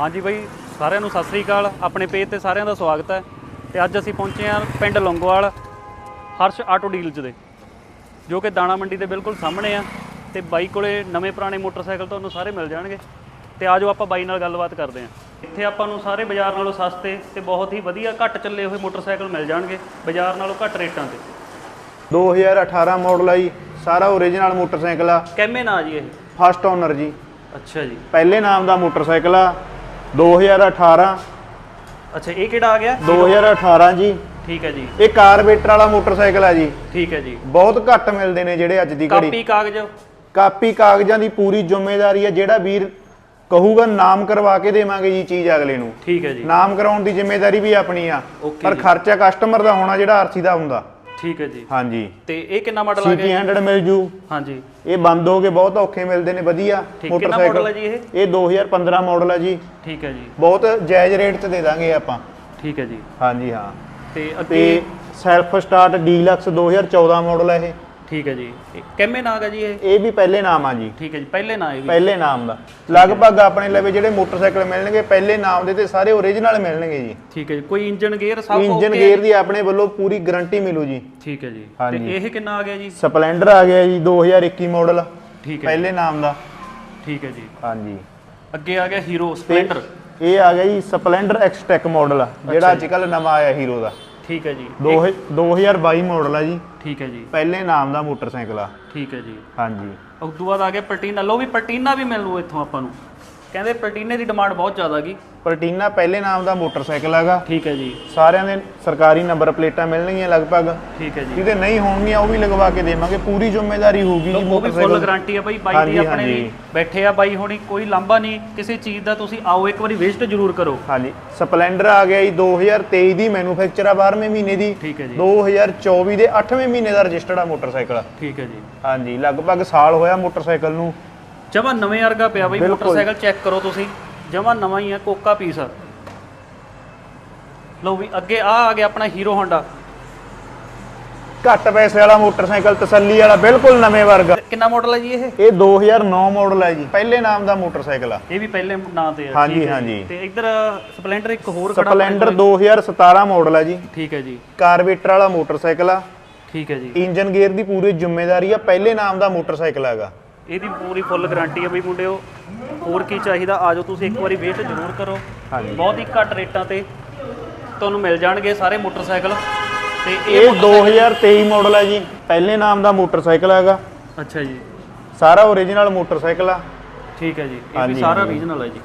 ਹਾਂਜੀ ਬਾਈ ਸਾਰਿਆਂ ਨੂੰ ਸਤਿ ਸ੍ਰੀ ਅਕਾਲ। ਆਪਣੇ ਪੇਜ ਤੇ ਸਾਰਿਆਂ ਦਾ ਸਵਾਗਤ ਹੈ। ਤੇ ਅੱਜ ਅਸੀਂ ਪਹੁੰਚੇ ਹਾਂ ਪਿੰਡ ਲੌਂਗੋਵਾਲ ਹਰਸ਼ ਆਟੋ ਡੀਲਸ ਦੇ ਜੋ ਕਿ ਦਾਣਾ ਮੰਡੀ ਦੇ ਬਿਲਕੁਲ ਸਾਹਮਣੇ ਆ। ਤੇ ਬਾਈ ਕੋਲੇ ਨਵੇਂ ਪੁਰਾਣੇ ਮੋਟਰਸਾਈਕਲ ਤੁਹਾਨੂੰ ਸਾਰੇ ਮਿਲ ਜਾਣਗੇ। ਤੇ ਆਜੋ ਆਪਾਂ ਬਾਈ ਨਾਲ ਗੱਲਬਾਤ ਕਰਦੇ ਹਾਂ। ਇੱਥੇ ਆਪਾਂ ਨੂੰ ਸਾਰੇ ਬਾਜ਼ਾਰ ਨਾਲੋਂ ਸਸਤੇ ਤੇ ਬਹੁਤ ਹੀ ਵਧੀਆ ਘੱਟ ਚੱਲੇ ਹੋਏ ਮੋਟਰਸਾਈਕਲ ਮਿਲ ਜਾਣਗੇ ਬਾਜ਼ਾਰ ਨਾਲੋਂ ਘੱਟ ਰੇਟਾਂ ਤੇ। 2018 ਮਾਡਲ ਆ ਜੀ ਸਾਰਾ ਓਰੀਜਨਲ ਮੋਟਰਸਾਈਕਲ ਆ। ਕਿੰਨੇ ਨਾ ਜੀ ਇਹ? ਫਸਟ ਓਨਰ ਜੀ। ਅੱਛਾ ਜੀ। ਪਹਿਲੇ ਨਾਮ ਦਾ ਮੋਟਰਸਾਈਕਲ ਆ 2018 ਅੱਛਾ ਇਹ ਕਿਹੜਾ ਆ ਗਿਆ? 2018 ਜੀ। ਠੀਕ ਹੈ ਜੀ। ਇਹ ਕਾਰਬੇਟਰ ਵਾਲਾ ਮੋਟਰਸਾਈਕਲ ਆ ਜੀ। ਠੀਕ ਹੈ ਜੀ। ਬਹੁਤ ਘੱਟ ਮਿਲਦੇ ਨੇ ਜਿਹੜੇ ਅੱਜ ਦੀ ਘੜੀ। ਕਾਪੀ ਕਾਗਜ਼? ਕਾਪੀ ਕਾਗਜ਼ਾਂ ਦੀ ਪੂਰੀ ਜ਼ਿੰਮੇਵਾਰੀ ਆ ਜਿਹੜਾ ਵੀਰ ਕਹੂਗਾ ਨਾਮ ਕਰਵਾ ਕੇ ਦੇਵਾਂਗੇ ਜੀ ਚੀਜ਼ ਅਗਲੇ ਨੂੰ। ਠੀਕ ਹੈ ਜੀ। ਨਾਮ ਕਰਾਉਣ ਦੀ ਜ਼ਿੰਮੇਵਾਰੀ ਵੀ ਆਪਣੀ ਆ। ਪਰ। ਖਰਚਾ ਕਸਟਮਰ ਦਾ ਹੋਣਾ ਜਿਹੜਾ ਆਰਸੀ ਦਾ ਹੁੰਦਾ। ਠੀਕ ਹੈ ਜੀ। ਹਾਂਜੀ। ਤੇ ਇਹ ਕਿੰਨਾ ਮਾਡਲ ਆ ਸੀਟੀ ਗਿਆ 100 ਮਿਲ ਜੂ। ਹਾਂਜੀ। ਇਹ ਬੰਦ ਹੋ ਕੇ ਬਹੁਤ ਔਖੇ ਮਿਲਦੇ ਨੇ ਵਧੀਆ। ਠੀਕ, ਕਿੰਨਾ model ਹੈ ਜੀ ਇਹ? ਇਹ 2015 ਮਾਡਲ ਹੈ ਜੀ। ਠੀਕ ਹੈ ਜੀ। ਬਹੁਤ ਜਾਇਜ਼ ਰੇਟ ਤੇ ਦੇ ਦਾਂਗੇ ਆਪਾਂ। ਠੀਕ ਹੈ ਜੀ। ਹਾਂਜੀ ਹਾਂ। ਤੇ ਤੇ ਅੱਗੇ ਸੈਲਫ ਸਟਾਰਟ ਡੀਲਕਸ 2014 ਮਾਡਲ ਹੈ ਇਹ। ਠੀਕ ਹੈ ਜੀ। ਕਿੰਨੇ ਨਾਗ ਹੈ ਜੀ ਇਹ? ਇਹ ਵੀ ਪਹਿਲੇ ਨਾਮ ਆ ਜੀ। ਠੀਕ ਹੈ ਜੀ ਪਹਿਲੇ ਨਾ ਇਹ ਵੀ। ਪਹਿਲੇ ਨਾਮ ਦਾ। ਲਗਭਗ ਆਪਣੇ ਲਵੇ ਜਿਹੜੇ ਮੋਟਰਸਾਈਕਲ ਮਿਲਣਗੇ ਪਹਿਲੇ ਨਾਮ ਦੇ ਤੇ ਸਾਰੇ ਓਰੀਜਨਲ ਮਿਲਣਗੇ ਜੀ। ਠੀਕ ਹੈ ਜੀ ਕੋਈ ਇੰਜਨ ਗੇਅਰ ਸਭ ਇੰਜਨ okay? ਗੇਅਰ ਦੀ ਆਪਣੇ ਵੱਲੋਂ ਪੂਰੀ ਗਾਰੰਟੀ ਮਿਲੂ ਜੀ। ਠੀਕ ਹੈ ਜੀ। ਤੇ। ਇਹ ਕਿੰਨਾ ਆ ਗਿਆ ਜੀ? ਸਪਲੈਂਡਰ ਆ ਗਿਆ ਜੀ 2021 ਮਾਡਲ ਠੀਕ ਹੈ ਪਹਿਲੇ ਨਾਮ ਦਾ। ਠੀਕ ਹੈ ਜੀ। ਹਾਂਜੀ। ਅੱਗੇ ਆ ਗਿਆ ਹੀਰੋ ਸਪਲੈਂਡਰ ਇਹ ਆ ਗਿਆ ਜੀ ਸਪਲੈਂਡਰ ਐਕਸਟੈਕ ਮਾਡਲ ਜਿਹੜਾ ਅੱਜ ਕੱਲ ਨਵਾਂ ਆਇਆ ਹੀਰੋ ਦਾ। ਠੀਕ ਹੈ ਜੀ। ਦੋ 2022 ਮਾਡਲ ਆ ਜੀ। ਠੀਕ ਹੈ ਜੀ। ਪਹਿਲੇ ਨਾਮ ਦਾ ਮੋਟਰਸਾਈਕਲ ਆ। ਠੀਕ ਹੈ ਜੀ। ਹਾਂਜੀ। ਉਸ ਤੋਂ ਬਾਅਦ ਆ ਗਿਆ ਪਲਟੀਨਾ। ਲੋ ਵੀ ਪਲਟੀਨਾ ਵੀ ਮਿਲ ਲੂ ਇੱਥੋਂ ਆਪਾਂ ਨੂੰ। ਕਹਿੰਦੇ ਪਲਟੀਨੇ ਦੀ ਡਿਮਾਂਡ ਬਹੁਤ ਜ਼ਿਆਦਾ ਗਈ ਪਲਟੀਨਾ ਪਹਿਲੇ ਨਾਮ ਦਾ ਮੋਟਰਸਾਈਕਲ ਹੈਗਾ। ਠੀਕ ਹੈ ਜੀ। ਸਾਰਿਆਂ ਦੇ ਸਰਕਾਰੀ ਨੰਬਰ ਪਲੇਟਾਂ ਮਿਲਣਗੀਆਂ ਲਗਭਗ। ਠੀਕ ਹੈ ਜੀ। ਜਿਹਦੇ ਨਹੀਂ ਹੋਣਗੀਆਂ ਉਹ ਵੀ ਲਗਵਾ ਕੇ ਦੇਵਾਂਗੇ। ਪੂਰੀ ਜ਼ਿੰਮੇਵਾਰੀ ਹੋਊਗੀ ਜੀ ਉਹ ਵੀ ਫੁੱਲ ਗਾਰੰਟੀ ਆ ਬਾਈ। ਬਾਈ ਦੀ ਆਪਣੇ ਹਾਂਜੀ। ਬੈਠੇ ਆ ਬਾਈ ਹੋਣੀ ਕੋਈ ਲਾਂਭਾ ਨਹੀਂ। ਕਿਸੇ ਚੀਜ਼ ਦਾ ਤੁਸੀਂ ਆਓ ਇੱਕ ਵਾਰੀ ਵਿਜ਼ਿਟ ਜ਼ਰੂਰ ਕਰੋ। ਹਾਂਜੀ। ਸਪਲੈਂਡਰ ਆ ਗਿਆ ਜੀ 2023 ਦੀ ਮੈਨੂਫੈਕਚਰ ਆ 12ਵੇਂ ਮਹੀਨੇ ਦੀ। ਠੀਕ ਹੈ ਜੀ। 2024 ਦੇ 8ਵੇਂ ਮਹੀਨੇ ਦਾ ਰਜਿਸਟਰਡ ਆ ਮੋਟਰਸਾਈਕਲ। ਠੀਕ ਹੈ ਜੀ। ਹਾਂਜੀ ਲਗਭਗ ਸਾਲ ਹੋਇਆ ਮੋਟਰਸਾਈਕਲ ਨੂੰ। ਜਮਾ ਨਵੇਂ ਵਰਗਾ ਪਿਆ ਬਾਈ ਬਿਲਕੁਲ। ਮੋਟਰਸਾਈਕਲ ਚੈੱਕ ਕਰੋ ਤੁਸੀਂ। ਜਮਾ ਨਵਾਂ ਹੀ ਆ ਕੋਕਾ ਪੀਸ ਲਓ ਵੀ ਅੱਗੇ ਆ ਆ ਗਿਆ ਆਪਣਾ ਹੀਰੋ ਹੋਂਡਾ ਘੱਟ ਪੈਸੇ ਵਾਲਾ ਮੋਟਰਸਾਈਕਲ ਤਸੱਲੀ ਵਾਲਾ ਬਿਲਕੁਲ ਨਵੇਂ ਵਰਗਾ। ਕਿੰਨਾ ਮਾਡਲ ਹੈ ਜੀ ਇਹ? ਇਹ 2009 ਮਾਡਲ ਹੈ ਜੀ। ਪਹਿਲੇ ਨਾਮ ਦਾ ਮੋਟਰਸਾਈਕਲ ਆ। ਇਹ ਵੀ ਪਹਿਲੇ ਨਾਂ ਤੇ ਆ ਹਾਂਜੀ, ਠੀਕ ਹੈ ਜੀ। ਹਾਂਜੀ। ਤੇ ਇੱਧਰ ਸਪਲੈਂਡਰ ਇੱਕ ਹੋਰ ਖੜਾ ਸਪਲੈਂਡਰ ਆਪਣੇ ਕੋਲ। 2017 ਮਾਡਲ ਹੈ ਜੀ। ਠੀਕ ਹੈ ਜੀ। ਕਾਰਬੇਟਰ ਵਾਲਾ ਮੋਟਰਸਾਈਕਲ ਆ। ਠੀਕ ਹੈ ਜੀ। ਇੰਜਨ ਗੇਅਰ ਦੀ ਪੂਰੀ ਜ਼ਿੰਮੇਵਾਰੀ ਆ ਪਹਿਲੇ ਨਾਮ ਦਾ ਮੋਟਰਸਾਈਕਲ ਹੈਗਾ। ਇਹਦੀ ਪੂਰੀ ਫੁੱਲ ਗਾਰੰਟੀ ਹੈ ਬਈ ਮੁੰਡਿਓ। ਹੋਰ ਕੀ ਚਾਹੀਦਾ ਆਜੋ ਤੁਸੀਂ ਇੱਕ ਵਾਰੀ ਵਿਜ਼ਿਟ ਜ਼ਰੂਰ ਕਰੋ। ਹਾਂਜੀ। ਬਹੁਤ ਹੀ ਘੱਟ ਰੇਟਾਂ ਤੇ ਤੁਹਾਨੂੰ ਮਿਲ ਜਾਣਗੇ ਸਾਰੇ ਮੋਟਰਸਾਈਕਲ। ਤੇ ਇਹ ਇਹ 2023 ਮਾਡਲ ਹੈ ਜੀ। ਪਹਿਲੇ ਨਾਮ ਦਾ ਮੋਟਰਸਾਈਕਲ ਹੈਗਾ। ਅੱਛਾ ਜੀ। ਸਾਰਾ ਓਰੀਜਨਲ ਮੋਟਰਸਾਈਕਲ ਆ। ਠੀਕ ਹੈ ਜੀ। ਇਹ ਵੀ ਸਾਰਾ। ਰੀਜਨਲ ਹੈ ਜੀ।